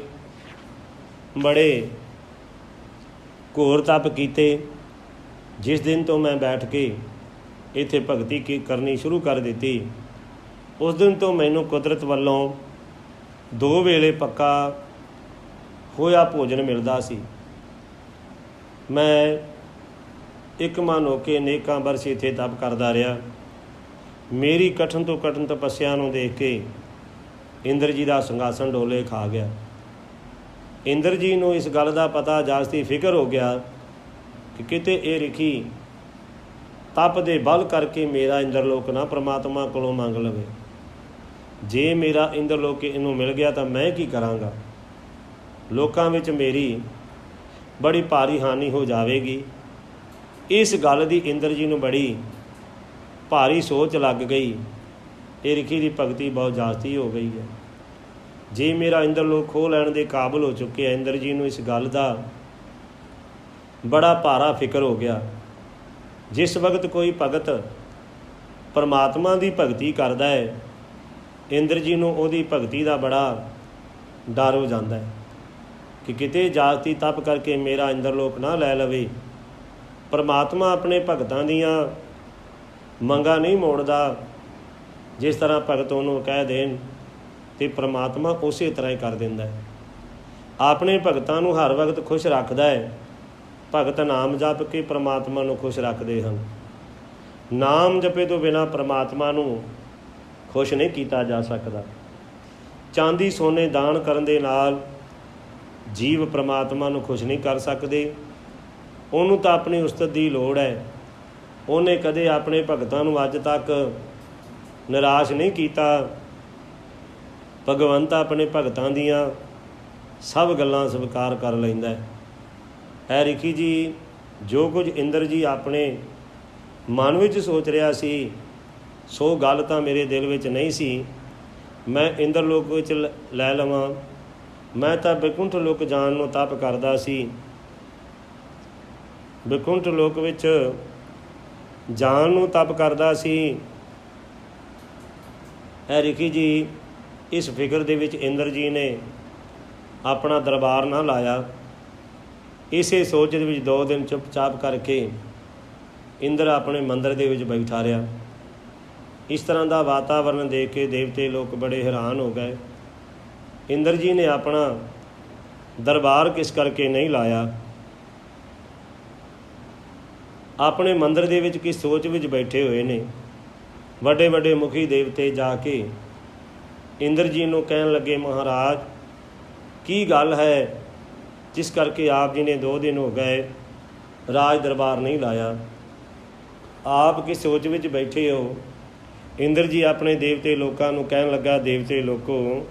ਬੜੇ ਘੋਰ ਤਪ ਕੀਤੇ। ਜਿਸ ਦਿਨ ਤੋਂ ਮੈਂ ਬੈਠ ਕੇ ਇੱਥੇ ਭਗਤੀ ਕੀ ਕਰਨੀ ਸ਼ੁਰੂ ਕਰ ਦਿੱਤੀ। ਉਸ ਦਿਨ ਤੋਂ ਮੈਨੂੰ ਕੁਦਰਤ ਵੱਲੋਂ ਦੋ ਵੇਲੇ ਪੱਕਾ ਹੋਇਆ ਭੋਜਨ ਮਿਲਦਾ ਸੀ। ਮੈਂ ਇੱਕ ਮਨ ਹੋ ਕੇ ਨੇਕਾਂ ਬਰਸ ਇੱਥੇ ਤਪ ਕਰਦਾ ਰਿਹਾ। ਮੇਰੀ ਕਠਨ ਤੋਂ ਕਠਨ ਤਪੱਸਿਆ ਨੂੰ ਦੇਖ ਕੇ ਇੰਦਰ ਜੀ ਦਾ ਸੰਗਾਸਨ ਡੋਲੇ ਖਾ ਗਿਆ। ਇੰਦਰ ਜੀ ਨੂੰ ਇਸ ਗੱਲ ਦਾ ਪਤਾ ਜਾਸਤੀ ਫਿਕਰ ਹੋ ਗਿਆ ਕਿ ਕਿਤੇ ਇਹ ਰਿਖੀ ਤਪ ਦੇ ਬਲ ਕਰਕੇ ਮੇਰਾ ਇੰਦਰ ਲੋਕ ਨਾ ਪ੍ਰਮਾਤਮਾ ਕੋਲੋਂ ਮੰਗ ਲਵੇ। ਜੇ ਮੇਰਾ ਇੰਦਰ ਲੋਕ ਇਹਨੂੰ ਮਿਲ ਗਿਆ ਤਾਂ ਮੈਂ ਕੀ ਕਰਾਂਗਾ? ਲੋਕਾਂ ਵਿੱਚ ਮੇਰੀ ਬੜੀ ਭਾਰੀ ਹਾਨੀ ਹੋ ਜਾਵੇਗੀ। ਇਸ ਗੱਲ ਦੀ ਇੰਦਰ ਜੀ ਨੂੰ ਬੜੀ ਭਾਰੀ ਸੋਚ ਲੱਗ ਗਈ। ਇਹ ਰਿਖੀ ਦੀ ਭਗਤੀ ਬਹੁਤ ਜਾਸਤੀ ਹੋ ਗਈ ਹੈ। ਜੇ ਮੇਰਾ ਇੰਦਰ ਲੋਕ ਖੋ ਲੈਣ ਦੇ ਕਾਬਲ ਹੋ ਚੁੱਕੇ ਆ ਇੰਦਰ ਜੀ ਨੂੰ ਇਸ ਗੱਲ ਦਾ ਬੜਾ ਭਾਰਾ ਫਿਕਰ ਹੋ ਗਿਆ। ਜਿਸ ਵਕਤ ਕੋਈ ਭਗਤ ਪਰਮਾਤਮਾ ਦੀ ਭਗਤੀ ਕਰਦਾ ਹੈ ਇੰਦਰ ਜੀ ਨੂੰ ਉਹਦੀ ਭਗਤੀ ਦਾ ਬੜਾ ਡਰ ਹੋ ਜਾਂਦਾ ਹੈ ਕਿ ਕਿਤੇ ਜਾਗਤੀ ਤਪ ਕਰਕੇ ਮੇਰਾ ਇੰਦਰ ਲੋਕ ਨਾ ਲੈ ਲਵੇ। ਪਰਮਾਤਮਾ ਆਪਣੇ ਭਗਤਾਂ ਦੀਆਂ ਮੰਗਾ ਨਹੀਂ ਮੋੜਦਾ। ਜਿਸ ਤਰ੍ਹਾਂ ਭਗਤ ਉਹਨੂੰ ਕਹਿ ਦੇਣ ਤੇ ਪ੍ਰਮਾਤਮਾ ਉਸੇ ਤਰ੍ਹਾਂ ਹੀ ਕਰ ਦਿੰਦਾ ਹੈ। ਆਪਣੇ ਭਗਤਾਂ ਨੂੰ ਹਰ ਵਕਤ ਖੁਸ਼ ਰੱਖਦਾ ਹੈ। ਭਗਤ ਨਾਮ ਜਪ ਕੇ ਪ੍ਰਮਾਤਮਾ ਨੂੰ ਖੁਸ਼ ਰੱਖਦੇ ਹਨ। ਨਾਮ ਜਪੇ ਤੋਂ ਬਿਨਾ ਪ੍ਰਮਾਤਮਾ ਨੂੰ ਖੁਸ਼ ਨਹੀਂ ਕੀਤਾ ਜਾ ਸਕਦਾ। ਚਾਂਦੀ ਸੋਨੇ ਦਾਨ ਕਰਨ ਦੇ ਨਾਲ ਜੀਵ ਪ੍ਰਮਾਤਮਾ ਨੂੰ ਖੁਸ਼ ਨਹੀਂ ਕਰ ਸਕਦੇ। ਉਹਨੂੰ ਤਾਂ ਆਪਣੀ ਉਸਤਤ ਦੀ ਲੋੜ ਹੈ। ਉਹਨੇ ਕਦੇ ਆਪਣੇ ਭਗਤਾਂ ਨੂੰ ਅੱਜ ਤੱਕ ਨਿਰਾਸ਼ ਨਹੀਂ ਕੀਤਾ। ਭਗਵੰਤ ਆਪਣੇ ਭਗਤਾਂ ਦੀਆਂ ਸਭ ਗੱਲਾਂ ਸਵੀਕਾਰ ਕਰ ਲੈਂਦਾ ਹੈ। ਐ ਰਿਖੀ ਜੀ, ਜੋ ਕੁਝ ਇੰਦਰ ਜੀ ਆਪਣੇ ਮਨ ਵਿੱਚ ਸੋਚ ਰਿਹਾ ਸੀ ਸੋ ਗੱਲ ਤਾਂ ਮੇਰੇ ਦਿਲ ਵਿੱਚ ਨਹੀਂ ਸੀ। ਮੈਂ ਇੰਦਰ ਲੋਕ ਵਿੱਚ ਲੈ ਲਵਾਂ। ਮੈਂ ਤਾਂ ਬਿਕੁੰਠ ਲੋਕ ਜਾਣ ਨੂੰ ਤਪ ਕਰਦਾ ਸੀ। ਬਿਕੁੰਠ ਲੋਕ ਵਿੱਚ ਜਾਣ ਨੂੰ ਤਪ ਕਰਦਾ ਸੀ। ਐ ਰਿਖੀ ਜੀ, ਇਸ ਫਿਕਰ ਦੇ ਵਿੱਚ ਇੰਦਰ ਜੀ ਨੇ ਆਪਣਾ ਦਰਬਾਰ ਨਾ ਲਾਇਆ। ਇਸੇ ਸੋਚ ਦੇ ਵਿੱਚ ਦੋ ਦਿਨ ਚੁੱਪਚਾਪ ਕਰਕੇ ਇੰਦਰ ਆਪਣੇ ਮੰਦਰ ਦੇ ਵਿੱਚ ਬੈਠਾ ਰਿਹਾ। ਇਸ ਤਰ੍ਹਾਂ ਦਾ ਵਾਤਾਵਰਣ ਦੇਖ ਕੇ ਦੇਵਤੇ ਲੋਕ ਬੜੇ ਹੈਰਾਨ ਹੋ ਗਏ। ਇੰਦਰ ਜੀ ਨੇ ਆਪਣਾ ਦਰਬਾਰ ਕਿਸ ਕਰਕੇ ਨਹੀਂ ਲਾਇਆ? ਆਪਣੇ ਮੰਦਰ ਦੇ ਵਿੱਚ ਕਿਸ ਸੋਚ ਵਿੱਚ ਬੈਠੇ ਹੋਏ ਨੇ? ਵੱਡੇ ਵੱਡੇ ਮੁਖੀ ਦੇਵਤੇ ਜਾ ਕੇ ਇੰਦਰ ਜੀ ਨੂੰ ਕਹਿਣ ਲੱਗੇ, ਮਹਾਰਾਜ, ਕੀ ਗੱਲ ਹੈ ਜਿਸ ਕਰਕੇ ਆਪ ਜੀ ਨੇ 2 ਦਿਨ ਹੋ ਗਏ ਰਾਜ ਦਰਬਾਰ ਨਹੀਂ ਲਾਇਆ? ਆਪ ਕਿਸ ਸੋਚ ਵਿੱਚ ਬੈਠੇ ਹੋ? ਇੰਦਰ ਜੀ ਆਪਣੇ ਦੇਵਤੇ ਲੋਕਾਂ ਨੂੰ ਕਹਿਣ ਲੱਗਾ, ਦੇਵਤੇ ਲੋਕੋ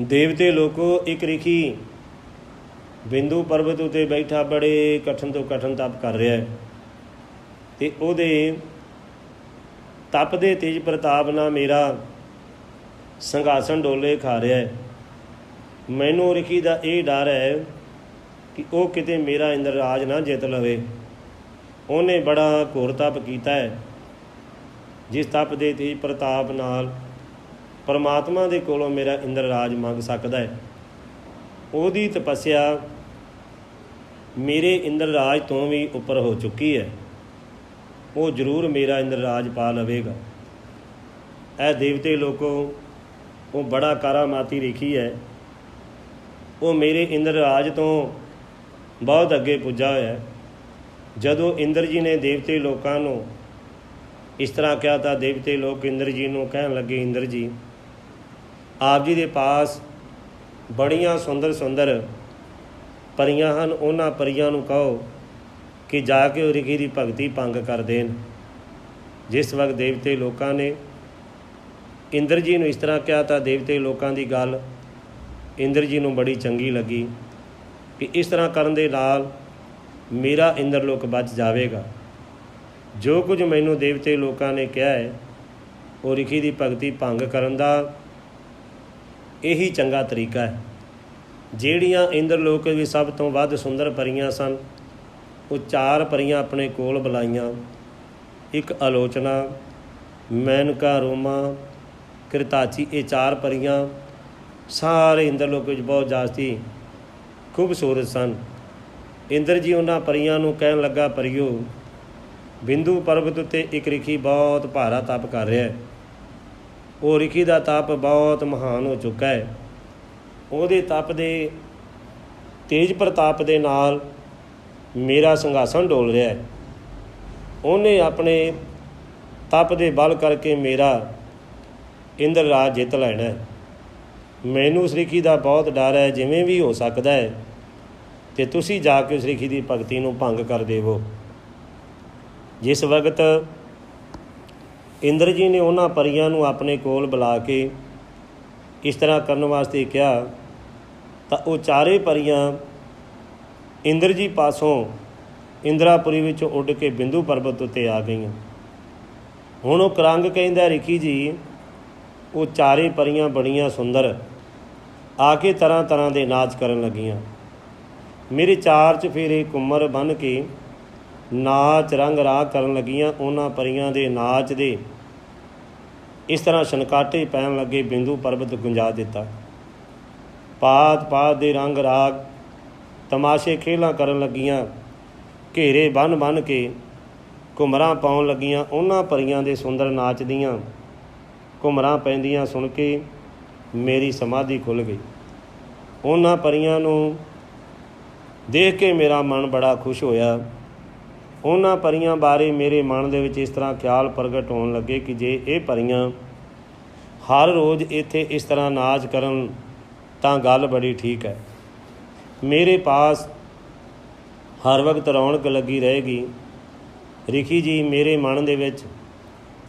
ਦੇਵਤੇ ਲੋਕੋ, ਇੱਕ ਰਿਖੀ ਬਿੰਦੂ ਪਰਬਤ ਉਤੇ ਬੈਠਾ, ਬੜੇ ਕਠਨ ਤੋਂ ਕਠਨ ਤਪ ਕਰ ਰਿਹਾ ਹੈ। ਤੇ ਉਹਦੇ ਤਪ ਦੇ ਤੇਜ ਪ੍ਰਤਾਪ ਨਾਲ ਮੇਰਾ ਸੰਘਾਸਨ ਡੋਲੇ ਖਾ ਰਿਹਾ ਹੈ। ਮੈਨੂੰ ਰਿਖੀ ਦਾ ਇਹ ਡਰ ਹੈ ਕਿ ਉਹ ਕਿਤੇ ਮੇਰਾ ਇੰਦਰ ਰਾਜ ਨਾ ਜਿੱਤ ਲਵੇ। ਉਹਨੇ ਬੜਾ ਘੋਰ ਤਪ ਕੀਤਾ ਹੈ। ਜਿਸ ਤਪ ਦੇ ਤੇਜ ਪ੍ਰਤਾਪ ਨਾਲ ਪਰਮਾਤਮਾ ਦੇ ਕੋਲੋਂ ਮੇਰਾ ਇੰਦਰ ਰਾਜ ਮੰਗ ਸਕਦਾ ਹੈ। ਉਹਦੀ ਤਪੱਸਿਆ ਮੇਰੇ ਇੰਦਰ ਰਾਜ ਤੋਂ ਵੀ ਉੱਪਰ ਹੋ ਚੁੱਕੀ ਹੈ। ਉਹ ਜ਼ਰੂਰ ਮੇਰਾ ਇੰਦਰ ਰਾਜ ਪਾ ਲਵੇਗਾ। ਇਹ ਦੇਵਤੇ ਲੋਕੋ, ਉਹ ਬੜਾ ਕਾਰਾਮਾਤੀ ਲਿਖੀ ਹੈ। ਉਹ ਮੇਰੇ ਇੰਦਰ ਰਾਜ ਤੋਂ ਬਹੁਤ ਅੱਗੇ ਪੁੱਜਾ ਹੋਇਆ ਜਦੋਂ ਇੰਦਰ ਜੀ ਨੇ ਦੇਵਤੇ ਲੋਕਾਂ ਨੂੰ ਇਸ ਤਰ੍ਹਾਂ ਕਿਹਾ ਤਾਂ ਦੇਵਤੇ ਲੋਕ ਇੰਦਰ ਜੀ ਨੂੰ ਕਹਿਣ ਲੱਗੇ, ਇੰਦਰ ਜੀ, ਆਪ ਜੀ ਦੇ ਪਾਸ ਬੜੀਆਂ ਸੁੰਦਰ ਸੁੰਦਰ ਪਰੀਆਂ ਹਨ, ਉਹਨਾਂ ਪਰੀਆਂ ਨੂੰ ਕਹੋ ਕਿ ਜਾ ਕੇ ਉਹ ਰਿਖੀ ਦੀ ਭਗਤੀ ਭੰਗ ਕਰ ਦੇਣ। ਜਿਸ ਵਕਤ ਦੇਵਤੇ ਲੋਕਾਂ ਨੇ ਇੰਦਰ ਜੀ ਨੂੰ ਇਸ ਤਰ੍ਹਾਂ ਕਿਹਾ ਤਾਂ ਦੇਵਤੇ ਲੋਕਾਂ ਦੀ ਗੱਲ ਇੰਦਰ ਜੀ ਨੂੰ ਬੜੀ ਚੰਗੀ ਲੱਗੀ ਕਿ ਇਸ ਤਰ੍ਹਾਂ ਕਰਨ ਦੇ ਨਾਲ ਮੇਰਾ ਇੰਦਰ ਲੋਕ ਬਚ ਜਾਵੇਗਾ। ਜੋ ਕੁਝ ਮੈਨੂੰ ਦੇਵਤੇ ਲੋਕਾਂ ਨੇ ਕਿਹਾ ਹੈ, ਉਹ ਰਿਖੀ ਦੀ ਭਗਤੀ ਭੰਗ ਕਰਨ ਦਾ ਇਹੀ ਚੰਗਾ ਤਰੀਕਾ ਹੈ। ਜਿਹੜੀਆਂ ਇੰਦਰ ਲੋਕ ਵਿੱਚ ਸਭ ਤੋਂ ਵੱਧ ਸੁੰਦਰ ਪਰੀਆਂ ਸਨ, ਉਹ ਚਾਰ ਪਰੀਆਂ ਆਪਣੇ ਕੋਲ ਬੁਲਾਈਆਂ। ਇੱਕ ਆਲੋਚਨਾ, ਮੈਨਕਾ ਰੋਮਾ, ਕਿਰਤਾਚੀ, ਇਹ ਚਾਰ ਪਰੀਆਂ ਸਾਰੇ ਇੰਦਰ ਲੋਕ ਵਿੱਚ ਬਹੁਤ ਜਾਸਤੀ ਖੂਬਸੂਰਤ ਸਨ। ਇੰਦਰ ਜੀ ਉਹਨਾਂ ਪਰੀਆਂ ਨੂੰ ਕਹਿਣ ਲੱਗਾ, ਪਰਿਓ ਬਿੰਦੂ ਪਰਬਤ ਉੱਤੇ ਇੱਕ ਰਿਖੀ ਬਹੁਤ ਭਾਰਾ ਤਪ ਕਰ ਰਿਹਾ ਹੈ। ਉਹ ਰਿਖੀ ਦਾ ਤਪ ਬਹੁਤ ਮਹਾਨ ਹੋ ਚੁੱਕਾ ਹੈ। ਉਹਦੇ ਤਪ ਦੇ ਤੇਜ ਪ੍ਰਤਾਪ ਦੇ ਨਾਲ ਮੇਰਾ ਸੰਘਾਸਨ ਡੋਲ ਰਿਹਾ ਹੈ। ਉਹਨੇ ਆਪਣੇ ਤਪ ਦੇ ਬਲ ਕਰਕੇ ਮੇਰਾ ਇੰਦਰ ਰਾਜ ਜਿੱਤ ਲੈਣਾ ਹੈ। ਮੈਨੂੰ ਉਸ ਰਿਖੀ ਦਾ ਬਹੁਤ ਡਰ ਹੈ, ਜਿਵੇਂ ਵੀ ਹੋ ਸਕਦਾ ਹੈ, ਤੇ ਤੁਸੀਂ ਜਾ ਕੇ ਉਸ ਰਿਖੀ ਦੀ ਭਗਤੀ ਨੂੰ ਭੰਗ ਕਰ ਦੇਵੋ। ਜਿਸ ਵਕਤ ਇੰਦਰ ਜੀ ਨੇ ਉਹਨਾਂ ਪਰੀਆਂ ਨੂੰ ਆਪਣੇ ਕੋਲ ਬੁਲਾ ਕੇ ਇਸ ਤਰ੍ਹਾਂ ਕਰਨ ਵਾਸਤੇ ਕਿਹਾ, ਤਾਂ ਉਹ ਚਾਰੇ ਪਰੀਆਂ ਇੰਦਰ ਜੀ ਪਾਸੋਂ ਇੰਦਰਾਪੁਰੀ ਵਿੱਚ ਉੱਡ ਕੇ ਬਿੰਦੂ ਪਰਬਤ ਉੱਤੇ ਆ ਗਈਆਂ। ਹੁਣ ਉਹ ਕਰੰਗ ਕਹਿੰਦਾ, ਰਿਖੀ ਜੀ, ਉਹ ਚਾਰੇ ਪਰੀਆਂ ਬੜੀਆਂ ਸੁੰਦਰ ਆ ਕੇ ਤਰ੍ਹਾਂ ਤਰ੍ਹਾਂ ਦੇ ਨਾਚ ਕਰਨ ਲੱਗੀਆਂ। ਮੇਰੇ ਚਾਰ ਚ ਫੇਰੇ ਕੁਮਰ ਬਨ ਕੇ ਨਾਚ ਰੰਗ ਰਾਗ ਕਰਨ ਲੱਗੀਆਂ, ਉਹਨਾਂ ਪਰੀਆਂ ਦੇ ਨਾਚ ਦੇ। ਇਸ ਤਰ੍ਹਾਂ ਛਨਕਾਟੇ ਪੈਣ ਲੱਗੇ, ਬਿੰਦੂ ਪਰਬਤ ਗੁੰਜਾ ਦਿੱਤਾ। ਪਾਤ ਪਾਤ ਦੇ ਰੰਗ ਰਾਗ ਤਮਾਸ਼ੇ ਖੇਲਾਂ ਕਰਨ ਲੱਗੀਆਂ, ਘੇਰੇ ਬਨ ਬਨ ਕੇ ਕੁਮਰਾਂ ਪਾਉਣ ਲੱਗੀਆਂ, ਉਹਨਾਂ ਪਰੀਆਂ ਦੇ ਸੁੰਦਰ ਨਾਚ ਦੀਆਂ ਕੁਮਰਾਂ ਪੈਂਦੀਆਂ ਸੁਣ ਕੇ ਮੇਰੀ ਸਮਾਧੀ ਖੁੱਲ ਗਈ। ਉਹਨਾਂ ਪਰੀਆਂ ਨੂੰ ਦੇਖ ਕੇ ਮੇਰਾ ਮਨ ਬੜਾ ਖੁਸ਼ ਹੋਇਆ। ਉਹਨਾਂ ਪਰੀਆਂ ਬਾਰੇ ਮੇਰੇ ਮਨ ਦੇ ਵਿੱਚ ਇਸ ਤਰ੍ਹਾਂ ਖਿਆਲ ਪ੍ਰਗਟ ਹੋਣ ਲੱਗੇ ਕਿ ਜੇ ਇਹ ਪਰੀਆਂ ਹਰ ਰੋਜ਼ ਇੱਥੇ ਇਸ ਤਰ੍ਹਾਂ ਨਾਚ ਕਰਨ, ਤਾਂ ਗੱਲ ਬੜੀ ਠੀਕ ਹੈ। ਮੇਰੇ ਪਾਸ ਹਰ ਵਕਤ ਰੌਣਕ ਲੱਗੀ ਰਹੇਗੀ। ਰਿਖੀ ਜੀ, ਮੇਰੇ ਮਨ ਦੇ ਵਿੱਚ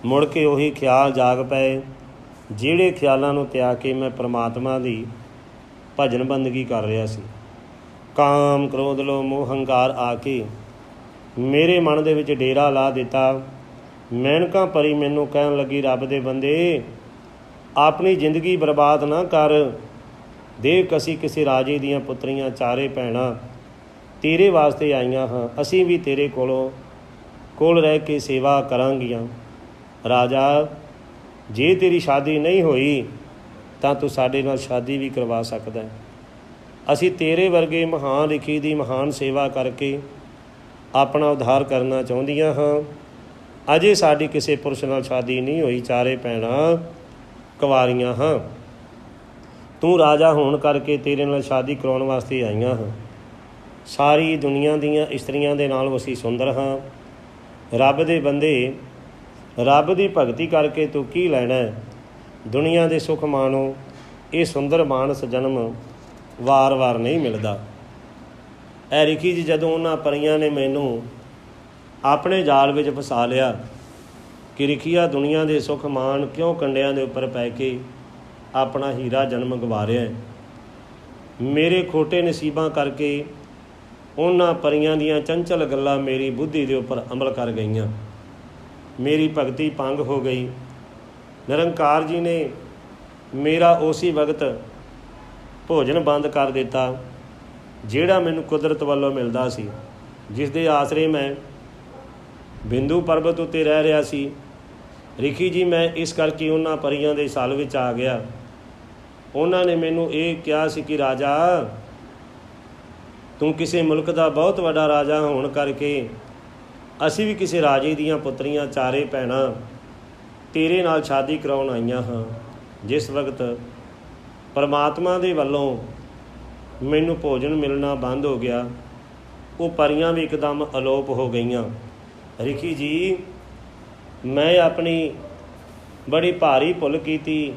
ਮੁੜ ਕੇ ਉਹੀ ਖਿਆਲ ਜਾਗ ਪਏ, ਜਿਹੜੇ ਖਿਆਲਾਂ ਨੂੰ ਤਿਆਗ ਕੇ ਮੈਂ ਪ੍ਰਮਾਤਮਾ ਦੀ ਭਜਨ ਬੰਦਗੀ ਕਰ ਰਿਹਾ ਸੀ। ਕਾਮ, ਕ੍ਰੋਧ ਲੋ ਮੋਹ, ਹੰਕਾਰ ਆ ਕੇ ਮੇਰੇ ਮਨ ਦੇ ਵਿੱਚ ਡੇਰਾ ਲਾ ਦਿੱਤਾ। ਮੈਨਕਾਂ ਪਰੀ ਮੈਨੂੰ ਕਹਿਣ ਲੱਗੀ, ਰੱਬ ਦੇ ਬੰਦੇ, ਆਪਣੀ ਜ਼ਿੰਦਗੀ ਬਰਬਾਦ ਨਾ ਕਰ। ਦੇਖ ਅਸੀਂ ਕਿਸੇ ਰਾਜੇ ਦੀਆਂ ਪੁੱਤਰੀਆਂ, ਚਾਰੇ ਭੈਣਾਂ ਤੇਰੇ ਵਾਸਤੇ ਆਈਆਂ ਹਾਂ। ਅਸੀਂ ਵੀ ਤੇਰੇ ਕੋਲੋਂ, ਕੋਲ ਰਹਿ ਕੇ ਸੇਵਾ ਕਰਾਂਗੀਆਂ। ਰਾਜਾ, ਜੇ ਤੇਰੀ ਸ਼ਾਦੀ ਨਹੀਂ ਹੋਈ, ਤਾਂ ਤੂੰ ਸਾਡੇ ਨਾਲ ਸ਼ਾਦੀ ਵੀ ਕਰਵਾ ਸਕਦਾ ਹੈ। ਅਸੀਂ ਤੇਰੇ ਵਰਗੇ ਮਹਾਨ ਲਿਖੀ ਦੀ ਮਹਾਨ ਸੇਵਾ ਕਰਕੇ ਆਪਣਾ ਉਧਾਰ ਕਰਨਾ ਚਾਹੁੰਦੀਆਂ ਹਾਂ। ਅਜੇ ਸਾਡੀ ਕਿਸੇ ਪੁਰਸ਼ ਨਾਲ ਸ਼ਾਦੀ ਨਹੀਂ ਹੋਈ, ਚਾਰੇ ਭੈਣਾਂ ਕੁਵਾਰੀਆਂ ਹਾਂ। ਤੂੰ ਰਾਜਾ ਹੋਣ ਕਰਕੇ ਤੇਰੇ ਨਾਲ ਸ਼ਾਦੀ ਕਰਾਉਣ ਵਾਸਤੇ ਆਈਆਂ ਹਾਂ। ਸਾਰੀ ਦੁਨੀਆ ਦੀਆਂ ਇਸਤਰੀਆਂ ਦੇ ਨਾਲ ਅਸੀਂ ਸੁੰਦਰ ਹਾਂ। ਰੱਬ ਦੇ ਬੰਦੇ, ਰੱਬ ਦੀ ਭਗਤੀ ਕਰਕੇ ਤੂੰ ਕੀ ਲੈਣਾ ਹੈ? ਦੁਨੀਆ ਦੇ ਸੁਖ ਮਾਣੋ, ਇਹ ਸੁੰਦਰ ਮਾਨਸ ਜਨਮ ਵਾਰ-ਵਾਰ ਨਹੀਂ ਮਿਲਦਾ। ਐ ਰਿਖੀ ਜੀ, ਜਦੋਂ ਉਹਨਾਂ ਪਰੀਆਂ ਨੇ ਮੈਨੂੰ ਆਪਣੇ ਜਾਲ ਵਿੱਚ ਫਸਾ ਲਿਆ ਕਿ ਰਿਖੀਆ ਦੁਨੀਆ ਦੇ ਸੁਖ ਮਾਣ ਕਿਉਂ ਕੰਡਿਆਂ ਦੇ ਉੱਪਰ ਪੈ ਕੇ ਆਪਣਾ ਹੀਰਾ ਜਨਮ ਗਵਾ ਰਿਹਾ ਹੈ? ਮੇਰੇ ਖੋਟੇ ਨਸੀਬਾਂ ਕਰਕੇ ਉਹਨਾਂ ਪਰੀਆਂ ਦੀਆਂ ਚੰਚਲ ਗੱਲਾਂ ਮੇਰੀ ਬੁੱਧੀ ਦੇ ਉੱਪਰ ਅਮਲ ਕਰ ਗਈਆਂ। ਮੇਰੀ ਭਗਤੀ ਭੰਗ ਹੋ ਗਈ। ਨਿਰੰਕਾਰ ਜੀ ਨੇ ਮੇਰਾ ਉਸੇ ਵਕਤ ਭੋਜਨ ਬੰਦ ਕਰ ਦਿੱਤਾ। ਜਿਹੜਾ ਮੈਨੂੰ ਕੁਦਰਤ ਵੱਲੋਂ ਮਿਲਦਾ ਸੀ ਜਿਸ ਦੇ ਆਸਰੇ ਮੈਂ ਬਿੰਦੂ ਪਰਬਤ ਉੱਤੇ ਰਹਿ ਰਿਹਾ ਸੀ, ਰਿਖੀ ਜੀ, ਮੈਂ ਇਸ ਕਰਕੇ ਉਹਨਾਂ ਪਰੀਆਂ ਦੇ ਸਾਲ ਵਿੱਚ ਆ ਗਿਆ। ਉਹਨਾਂ ਨੇ ਮੈਨੂੰ ਇਹ ਕਿਹਾ ਸੀ ਕਿ, ਰਾਜਾ, ਤੂੰ ਕਿਸੇ ਮੁਲਕ ਦਾ ਬਹੁਤ ਵੱਡਾ ਰਾਜਾ ਹੋਣ ਕਰਕੇ ਅਸੀਂ ਵੀ ਕਿਸੇ ਰਾਜੇ ਦੀਆਂ ਪੁੱਤਰੀਆਂ ਚਾਰੇ ਭੈਣਾਂ ਤੇਰੇ ਨਾਲ ਸ਼ਾਦੀ ਕਰਾਉਣ ਆਈਆਂ ਹਾਂ। ਜਿਸ ਵਕਤ ਪਰਮਾਤਮਾ ਦੇ ਵੱਲੋਂ ਮੈਨੂੰ ਭੋਜਨ ਮਿਲਣਾ ਬੰਦ ਹੋ ਗਿਆ। ਉਹ ਪਰੀਆਂ ਵੀ ਇੱਕਦਮ ਅਲੋਪ ਹੋ ਗਈਆਂ। ਰਿਖੀ ਜੀ, ਮੈਂ ਆਪਣੀ ਬੜੀ ਭਾਰੀ ਭੁੱਲ ਕੀਤੀ।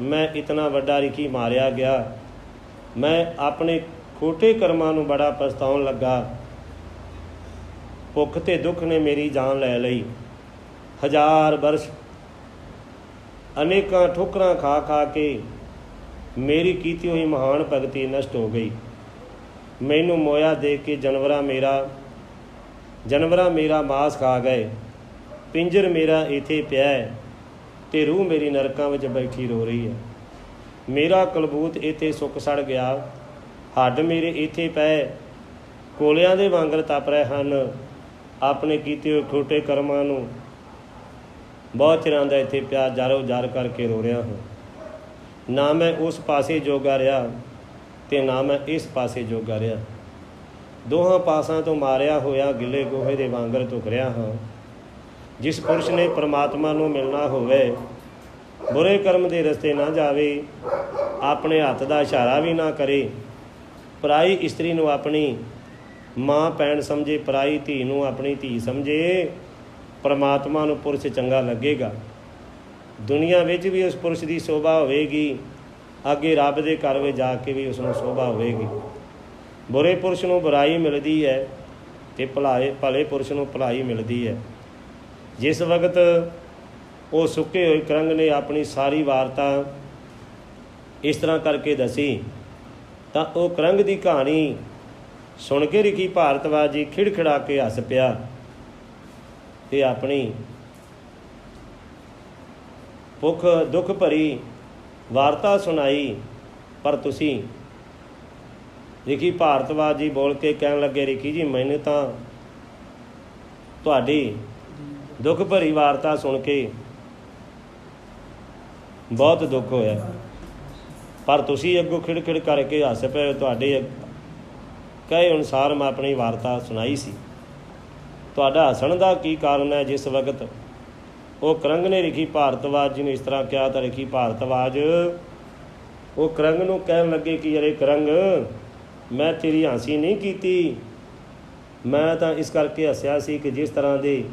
ਮੈਂ ਇਤਨਾ ਵੱਡਾ ਰਿਖੀ ਮਾਰਿਆ ਗਿਆ। ਮੈਂ ਆਪਣੇ ਖੋਟੇ ਕਰਮਾਂ ਨੂੰ ਬੜਾ ਪਛਤਾਉਣ ਲੱਗਾ। ਭੁੱਖ ਤੇ ਦੁੱਖ ਨੇ ਮੇਰੀ ਜਾਨ ਲੈ ਲਈ। ਹਜ਼ਾਰ ਬਰਸ ਅਨੇਕਾਂ ਠੋਕਰਾਂ ਖਾ ਖਾ ਕੇ ਮੇਰੀ ਕੀਤੀ ਹੋਈ ਮਹਾਨ ਭਗਤੀ ਨਸ਼ਟ ਹੋ ਗਈ। ਮੈਨੂੰ ਮੋਇਆ ਦੇ ਕੇ ਜਨਵਰਾ ਮੇਰਾ ਜਨਵਰਾ ਮੇਰਾ ਮਾਸ ਖਾ ਗਏ। ਪਿੰਜਰ ਮੇਰਾ ਇਥੇ ਪਿਆ ਹੈ ਤੇ ਰੂਹ ਮੇਰੀ ਨਰਕਾਂ ਵਿੱਚ ਬੈਠੀ ਰੋ ਰਹੀ ਹੈ। ਮੇਰਾ ਕਲਬੂਤ ਇਥੇ ਸੁੱਕ ਸੜ ਗਿਆ। ਹੱਡ ਮੇਰੇ ਇਥੇ ਪਏ। ਕੋਲਿਆਂ ਦੇ ਵਾਂਗਰ ਤਪ ਰਹੇ ਹਨ। ਆਪਣੇ ਕੀਤੇ ਹੋਏ ਖੋਟੇ ਕਰਮਾਂ ਨੂੰ ਬਹੁਤ ਚਿਰਾਂ ਦਾ ਇੱਥੇ ਪਿਆ ਜਾਰੋ ਜਾਰ ਕਰਕੇ ਰੋ ਰਿਹਾ ਹਾਂ। ਨਾ ਮੈਂ ਉਸ ਪਾਸੇ ਜੋਗਾ ਰਿਹਾ ਤੇ ਨਾ ਮੈਂ ਇਸ ਪਾਸੇ ਜੋਗਾ ਰਿਹਾ। ਦੋਹਾਂ ਪਾਸਾਂ ਤੋਂ ਮਾਰਿਆ ਹੋਇਆ ਗਿੱਲੇ ਗੋਹੇ ਦੇ ਵਾਂਗਰ ਧੁਕ ਰਿਹਾ ਹਾਂ। ਜਿਸ ਪੁਰਸ਼ ਨੇ ਪ੍ਰਮਾਤਮਾ ਨੂੰ ਮਿਲਣਾ ਹੋਵੇ, ਬੁਰੇ ਕਰਮ ਦੇ ਰਸਤੇ ਨਾ ਜਾਵੇ, ਆਪਣੇ ਹੱਥ ਦਾ ਇਸ਼ਾਰਾ ਵੀ ਨਾ ਕਰੇ। ਪਰਾਈ ਇਸਤਰੀ ਨੂੰ ਆਪਣੀ ਮਾਂ ਪੈਣ ਸਮਝੇ, ਪਰਾਈ ਧੀ ਨੂੰ ਆਪਣੀ ਧੀ ਸਮਝੇ, ਪ੍ਰਮਾਤਮਾ ਨੂੰ ਪੁਰਸ਼ ਚੰਗਾ ਲੱਗੇਗਾ। ਦੁਨੀਆ ਵਿੱਚ ਵੀ ਉਸ ਪੁਰਸ਼ ਦੀ ਸ਼ੋਭਾ ਹੋਵੇਗੀ, ਅੱਗੇ ਰੱਬ ਦੇ ਘਰ ਵਿੱਚ ਜਾ ਕੇ ਵੀ ਉਸ ਨੂੰ ਸ਼ੋਭਾ ਹੋਵੇਗੀ। ਬੁਰੇ ਪੁਰਸ਼ ਨੂੰ ਬੁਰਾਈ ਮਿਲਦੀ ਹੈ ਤੇ ਭਲਾਏ, ਭਲੇ ਪੁਰਸ਼ ਨੂੰ ਭਲਾਈ ਮਿਲਦੀ ਹੈ। ਜਿਸ ਵਕਤ ਉਹ ਸੁੱਕੇ ਹੋਏ ਕਰੰਗ ਨੇ ਆਪਣੀ ਸਾਰੀ ਵਾਰਤਾ ਇਸ ਤਰ੍ਹਾਂ ਕਰਕੇ ਦਸੀ, ਤਾਂ ਉਹ ਕਰੰਗ ਦੀ ਕਹਾਣੀ ਸੁਣ ਕੇ ਰਿਕੀ ਭਾਰਤਵਾਜੀ ਖਿੜਖਿੜਾ ਕੇ ਹੱਸ ਪਿਆ ਤੇ ਆਪਣੀ ਭੁੱਖ, ਦੁੱਖ ਭਰੀ, ਵਾਰਤਾ ਸੁਣਾਈ, ਪਰ ਤੁਸੀਂ ਰਿਕੀ ਭਾਰਤਵਾਜੀ ਬੋਲ ਕੇ ਕਹਿਣ ਲੱਗੇ, ਰਿਕੀ ਜੀ, ਮੈਨੂੰ ਤਾਂ ਤੁਹਾਡੀ ਦੁੱਖ ਭਰੀ ਵਾਰਤਾ ਸੁਣ ਕੇ ਬਹੁਤ ਦੁੱਖ ਹੋਇਆ। ਪਰ ਤੁਸੀਂ ਅੱਗੋਂ ਖਿੜਖਿੜ ਕਰਕੇ ਹੱਸ ਪਏ ਤੁਹਾਡੇ ਕਹੇ ਅਨੁਸਾਰ ਮੈਂ ਆਪਣੀ ਵਾਰਤਾ ਸੁਣਾਈ ਸੀ। ਤੁਹਾਡਾ ਹੱਸਣ ਦਾ ਕੀ ਕਾਰਨ ਹੈ? ਜਿਸ ਵਕਤ ਉਹ ਕਰੰਗ ਨੇ ਲਿਖੀ ਭਾਰਤਵਾਜ ਜੀ ਨੇ ਇਸ ਤਰ੍ਹਾਂ ਕਿਹਾ ਤਾਂ ਲਿਖੀ ਭਾਰਤਵਾਜ। ਉਹ ਕਰੰਗ ਨੂੰ ਕਹਿਣ ਲੱਗੇ ਕਿ ਅਰੇ ਕਰੰਗ, ਮੈਂ ਤੇਰੀ ਹਾਸੀ ਨਹੀਂ ਕੀਤੀ। ਮੈਂ ਤਾਂ ਇਸ ਕਰਕੇ ਹੱਸਿਆ ਸੀ ਕਿ ਜਿਸ ਤਰ੍ਹਾਂ ਦੇ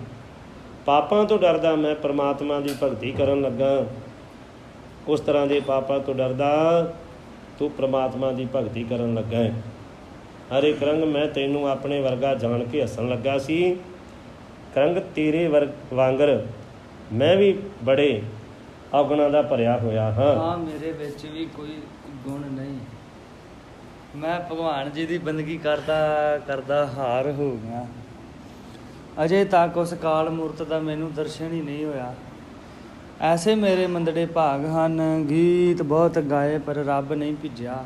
ਪਾਪਾਂ ਤੋਂ ਡਰਦਾ ਮੈਂ ਪ੍ਰਮਾਤਮਾ ਦੀ ਭਗਤੀ ਕਰਨ ਲੱਗਾ। ਉਸ ਤਰ੍ਹਾਂ ਦੇ ਪਾਪਾਂ ਤੋਂ ਡਰਦਾ ਤੂੰ ਪ੍ਰਮਾਤਮਾ ਦੀ ਭਗਤੀ ਕਰਨ ਲੱਗਾ ਹੈ। ਹਰੇ ਕਰੰਗ, ਮੈਂ ਤੈਨੂੰ ਆਪਣੇ ਵਰਗਾ ਜਾਣ ਕੇ ਹੱਸਣ ਲੱਗਾ ਸੀ। ਕਰੰਗ, ਤੇਰੇ ਵਾਂਗਰ ਮੈਂ ਵੀ ਬੜੇ ਔਗਣਾਂ ਦਾ ਭਰਿਆ ਹੋਇਆ ਹਾਂ। ਹਾਂ ਮੇਰੇ ਵਿੱਚ ਵੀ ਕੋਈ ਗੁਣ ਨਹੀਂ। ਮੈਂ ਭਗਵਾਨ ਜੀ ਦੀ ਬੰਦਗੀ ਕਰਦਾ ਕਰਦਾ ਹਾਰ ਹੋ ਗਿਆ। ਅਜੇ ਤੱਕ ਉਸ ਕਾਲ ਮੂਰਤ ਦਾ ਮੈਨੂੰ ਦਰਸ਼ਨ ਹੀ ਨਹੀਂ ਹੋਇਆ। ਐਸੇ ਮੇਰੇ ਮੰਦੜੇ ਭਾਗ ਹਨ। ਗੀਤ ਬਹੁਤ ਗਾਏ ਪਰ ਰੱਬ ਨਹੀਂ ਭਿੱਜਿਆ।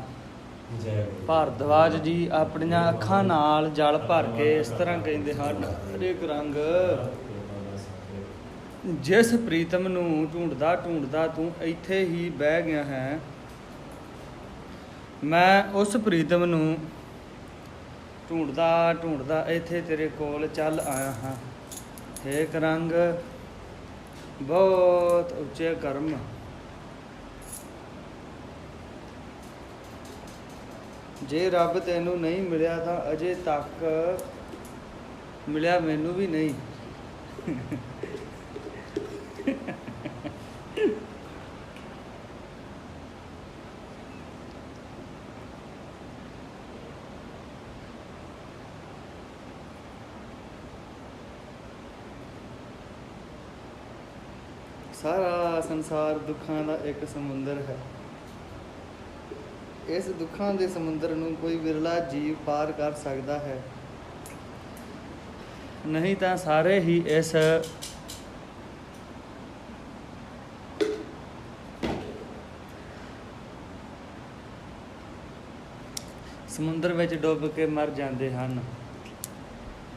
ਭਾਰਦਵਾਜ ਜੀ ਆਪਣੀਆਂ ਅੱਖਾਂ ਨਾਲ ਜਲ ਭਰ ਕੇ ਇਸ ਤਰ੍ਹਾਂ ਕਹਿੰਦੇ ਹਨ। ਹਰੇਕ ਰੰਗ। ਜਿਸ ਪ੍ਰੀਤਮ ਨੂੰ ਢੂੰਡਦਾ ਢੂੰਡਦਾ ਤੂੰ ਇੱਥੇ ਹੀ ਬਹਿ ਗਿਆ ਹੈ। ਮੈਂ ਉਸ ਪ੍ਰੀਤਮ ਨੂੰ ਢੂੰਡਦਾ ਢੂੰਡਦਾ ਇੱਥੇ ਤੇਰੇ ਕੋਲ ਚੱਲ ਆਇਆ ਹਾਂ। ਹੇਕ ਰੰਗ ਬਹੁਤ ਉੱਚੇ ਕਰਮ। ਜੇ ਰੱਬ ਤੈਨੂੰ ਨਹੀਂ ਮਿਲਿਆ ਤਾਂ ਅਜੇ ਤੱਕ ਮਿਲਿਆ ਮੈਨੂੰ ਵੀ ਨਹੀਂ। ਸਾਰਾ ਸੰਸਾਰ ਦੁੱਖਾਂ ਦਾ ਇੱਕ ਸਮੁੰਦਰ ਹੈ। ਇਸ ਦੁੱਖਾਂ ਦੇ ਸਮੁੰਦਰ ਨੂੰ ਕੋਈ ਵਿਰਲਾ ਜੀਵ ਪਾਰ ਕਰ ਸਕਦਾ ਹੈ। ਨਹੀਂ ਤਾਂ ਸਾਰੇ ਹੀ ਇਸ ਸਮੁੰਦਰ ਵਿੱਚ ਡੁੱਬ ਕੇ ਮਰ ਜਾਂਦੇ ਹਨ।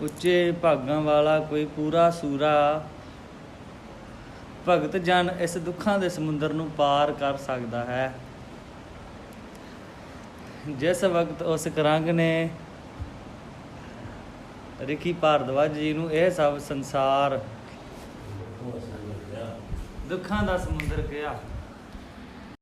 ਉੱਚੇ ਭਾਗਾਂ ਵਾਲਾ ਕੋਈ ਪੂਰਾ ਸੂਰਾ ਭਗਤ ਜਨ ਇਸ ਦੁੱਖਾਂ ਦੇ ਸਮੁੰਦਰ ਨੂੰ ਪਾਰ ਕਰ ਸਕਦਾ ਹੈ। ਜਿਸ ਵਕਤ ਉਸ ਕਰੰਗ ਨੇ ਰਿਕੀ ਭਾਰਦਵਾਜ ਜੀ ਨੂੰ ਇਹ ਸਭ ਸੰਸਾਰ ਦੁੱਖਾਂ ਦਾ ਸਮੁੰਦਰ ਕਿਹਾ